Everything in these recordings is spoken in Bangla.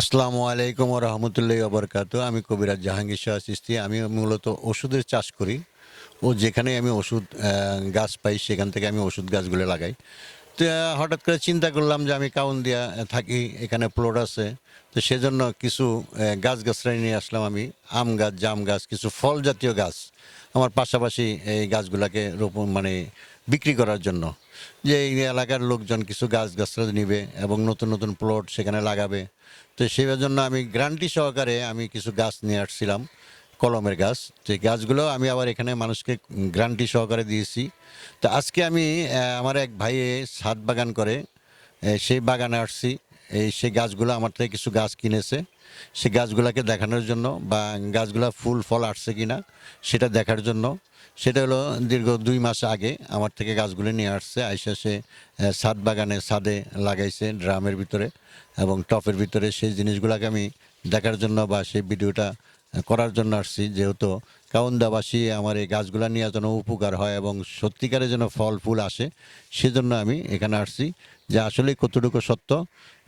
আসসালামু আলাইকুম রহমতুল্লাহ আবরকাত আমি কবিরাজ জাহাঙ্গীর শাহ সৃষ্টি আমি মূলত ওষুধের চাষ করি। ও যেখানে আমি ওষুধ গাছ পাই, সেখান থেকে আমি ওষুধ গাছগুলো লাগাই। হঠাৎ করে চিন্তা করলাম যে আমি কাউন দিয়া থাকি, এখানে প্লট আছে। তো সেজন্য কিছু গাছ গাছরাই নিয়ে আসলাম আমি। আম গাছ, জাম গাছ, কিছু ফল জাতীয় গাছ। আমার পাশাপাশি এই গাছগুলোকে রোপণ মানে বিক্রি করার জন্য। যে এই এলাকার লোকজন কিছু গাছ গাছরা নিবে এবং নতুন নতুন প্লট সেখানে লাগাবে। তো সেই জন্য আমি গ্রান্টি সহকারে আমি কিছু গাছ নিয়ে আসছিলাম। কলমের গাছ। এই গাছগুলো আমি আবার এখানে মানুষকে গ্রান্টি সহকারে দিয়েছি। তো আজকে আমি আমার এক ভাইয়ে ছাদ বাগান করে সেই বাগানে আসছি। এই সেই গাছগুলো আমার থেকে কিছু গাছ কিনেছে। সেই গাছগুলোকে দেখানোর জন্য বা গাছগুলো ফুল, ফল আসছে কিনা সেটা দেখার জন্য। সেটা হলো দীর্ঘ দুই মাস আগে আমার থেকে গাছগুলো নিয়ে আসছে। আইসা সে ছাদ বাগানে ছাদে লাগাইছে ড্রামের ভিতরে এবং টপের ভিতরে। সেই জিনিসগুলোকে আমি দেখার জন্য বা সেই ভিডিওটা করার জন্য আসছি, যেহেতু কাউন্দাবাসী আমার এই গাছগুলা নিয়ে যেন উপকার হয় এবং সত্যিকারে যেন ফল, ফুল আসে, সেজন্য আমি এখানে আসছি। যে আসলে কতটুকু সত্য,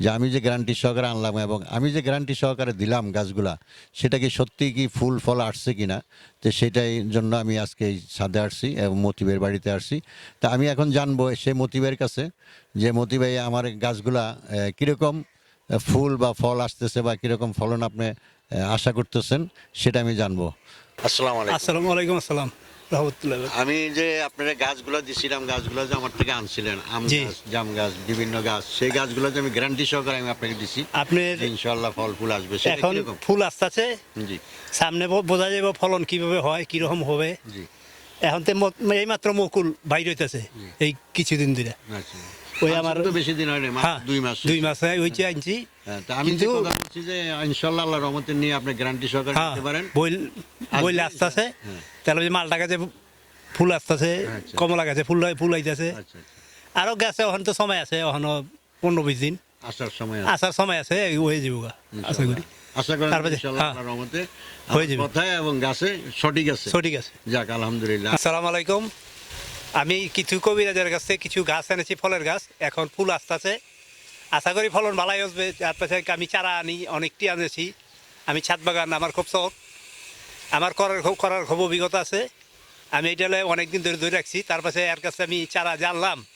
যে আমি যে গ্যারান্টি সহকারে আনলাম এবং আমি যে গ্যারান্টি সহকারে দিলাম গাছগুলা, সেটা কি সত্যি কি ফুল, ফল আসছে কিনা তো সেটাই জন্য আমি আজকে এই ছাদে আসছি এবং মতিবের বাড়িতে আসছি। তা আমি এখন জানব সেই মতিবের কাছে, যে মতিবাই আমার গাছগুলা কীরকম ফুল বা ফল আসতেছে বা কীরকম ফলন আপনি আশা করতেছেন সেটা আমি জানব। আসসালামু আসসালামু আলাইকুম আসসালাম। রহমতুল্লাহ। আমি যে আপনারা গাছগুলো দিছিলাম গাছগুলো যে আমার থেকে আনছিলেন আম। গাছ জাম গাছ বিভিন্ন গাছ সেই গাছগুলো যে আমি গ্যারান্টি সহকারে আমি আপনাকে দিছি আপনার যে ইনশাআল্লাহ ফল ফুল আসবে এখন ফুল আসতেছে। জি। সামনে বোঝা যাবে ফলন কীভাবে হয় কীরকম হবে। জি। এখন তো এই মাত্র মকুল বাইর হইতেছে এই কিছুদিন ধরে। আচ্ছা। ওই আমার আমার- তো বেশি দিন হয়নি হ্যাঁ দুই মাস দুই মাস হয়েছে আনছি হ্যাঁ, আমি কথা বলছি যে ইনশাআল্লাহ আল্লাহ রহমতে নিয়ে আপনি গ্যারান্টি সহকারে হ্যাঁ দিতে পারেন বইল বইল হ্যাঁ। তাহলে যে মালটা গাছে ফুল আসতেছে আচ্ছা। কমলা গাছে ফুল ফুল আইতেছে আচ্ছা আচ্ছা। আরও গাছে ওখানে তো সময় আছে ওখানে পনেরো বিশ দিন আসার সময় আছে। আসার সময় আছে হয়ে যাব আশা করি আশা করি হ্যাঁ। আল্লাহর রহমতে হয়ে যাবে। কথায় এবং গাছে সঠিক আছে সঠিক আছে যাক আলহামদুলিল্লাহ আসসালামু আলাইকুম আমি কিছু কবিরাজের কাছ কিছু গাছ এনেছি, ফলের গাছ। এখন ফুল আসতেছে। আশা করি ফলন ভালাই আসবে। তারপরে আমি চারা আনি অনেকটি আনেছি। আমি ছাদ বাগান, আমার খুব শখ। আমার করার খুব করার খুব অভিজ্ঞতা আছে। আমি এটা অনেক দিন ধরে ধরে রাখছি। তার পাশে এর কাছে আমি চারা জানলাম।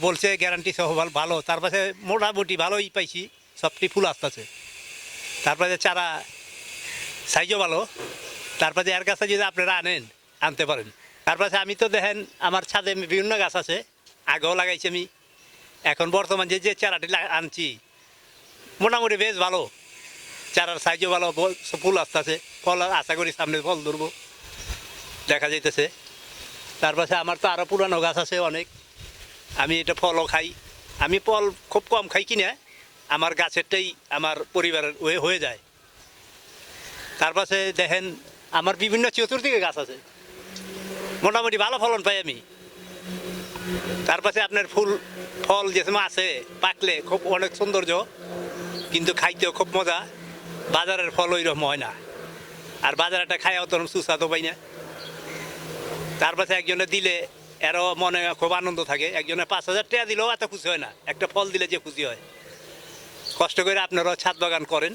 বলছে গ্যারান্টি সহ ভাল- ভালো। তার পাশে মোটামুটি ভালোই পাইছি। সবটি ফুল আসতেছে। তারপরে চারা সাইজও ভালো। তারপরে এর কাছে যদি আপনারা আনেন আনতে পারেন। তারপরে আমি তো দেখেন আমার ছাদে বিভিন্ন গাছ আছে, আগেও লাগাইছি আমি। এখন বর্তমান যে যে চারাটি আনছি, মোটামুটি বেশ ভালো। চারার সাইজও ভালো ফুল আসতেছে ফল আশা করি সামনে ফল ধরবো। দেখা যাইতেছে। তারপরে আমার তো আরও পুরানো গাছ আছে অনেক। আমি এটা ফলও খাই। আমি ফল খুব কম খাই কিনা, আমার গাছেরটাই আমার পরিবারের হয়ে হয়ে যায়। তার পাশে দেখেন, আমার বিভিন্ন চতুর্দিকে গাছ আছে। মোটামুটি ভালো ফলন পাই আমি। তার পাশে আপনার ফুল, ফল যে সময় আছে, পাকলে খুব অনেক সৌন্দর্য, কিন্তু খাইতেও খুব মজা। বাজারের ফল ওই রকম হয় না। আর বাজারেটা খায় অত সুস্বাদু পাই না। তার পাশে একজনে দিলে এরও মনে খুব আনন্দ থাকে। একজনে পাঁচ হাজার টাকা দিলেও এত খুশি হয় না। একটা ফল দিলে যে খুশি হয়। কষ্ট করে আপনারাও ছাদ বাগান করেন।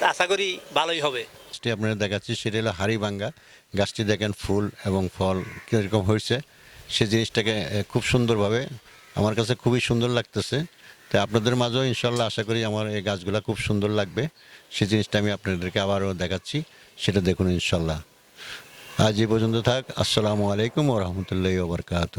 আশা করি ভালোই হবে। গাছটি আপনারা দেখাচ্ছি, সেটা হলো হাড়িভাঙ্গা গাছটি দেখেন ফুল এবং ফল কীরকম হয়েছে। সে জিনিসটাকে খুব সুন্দরভাবে আমার কাছে খুবই সুন্দর লাগতেছে। তো আপনাদের মাঝেও ইনশাল্লাহ আশা করি আমার এই গাছগুলো খুব সুন্দর লাগবে। সেই জিনিসটা আমি আপনাদেরকে আবারও দেখাচ্ছি, সেটা দেখুন ইনশাল্লাহ। আজ এই পর্যন্ত থাক, আসসালামু আলাইকুম ও রহমতুল্লাহ ওবরকাত